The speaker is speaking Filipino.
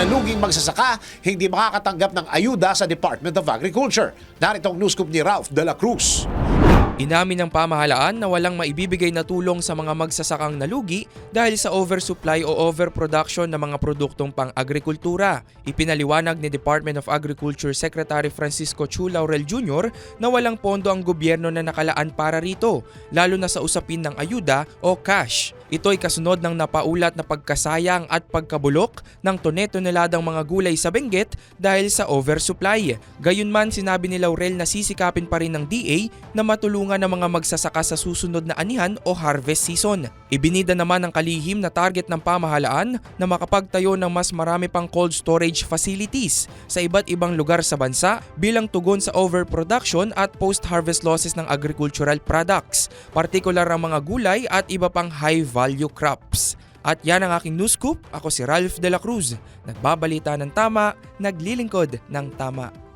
naluging magsasaka hindi makakatanggap ng ayuda sa Department of Agriculture. Narito ang news scoop ni Ralph De La Cruz. Inamin ng pamahalaan na walang maibibigay na tulong sa mga magsasakang nalugi dahil sa oversupply o overproduction ng mga produktong pang-agrikultura. Ipinaliwanag ni Department of Agriculture Secretary Francisco Chu Laurel Jr. na walang pondo ang gobyerno na nakalaan para rito, lalo na sa usapin ng ayuda o cash. Ito ay kasunod ng napaulat na pagkasayang at pagkabulok ng tone-toneladang mga gulay sa Benguet dahil sa oversupply. Gayunman sinabi ni Laurel na sisikapin pa rin ng DA na matulungan ng mga magsasaka sa susunod na anihan o harvest season. Ibinida naman ng kalihim na target ng pamahalaan na makapagtayo ng mas marami pang cold storage facilities sa iba't ibang lugar sa bansa bilang tugon sa overproduction at post-harvest losses ng agricultural products, partikular ang mga gulay at iba pang high-value crops. At yan ang aking news scoop. Ako si Ralph De La Cruz. Nagbabalita ng tama, naglilingkod ng tama.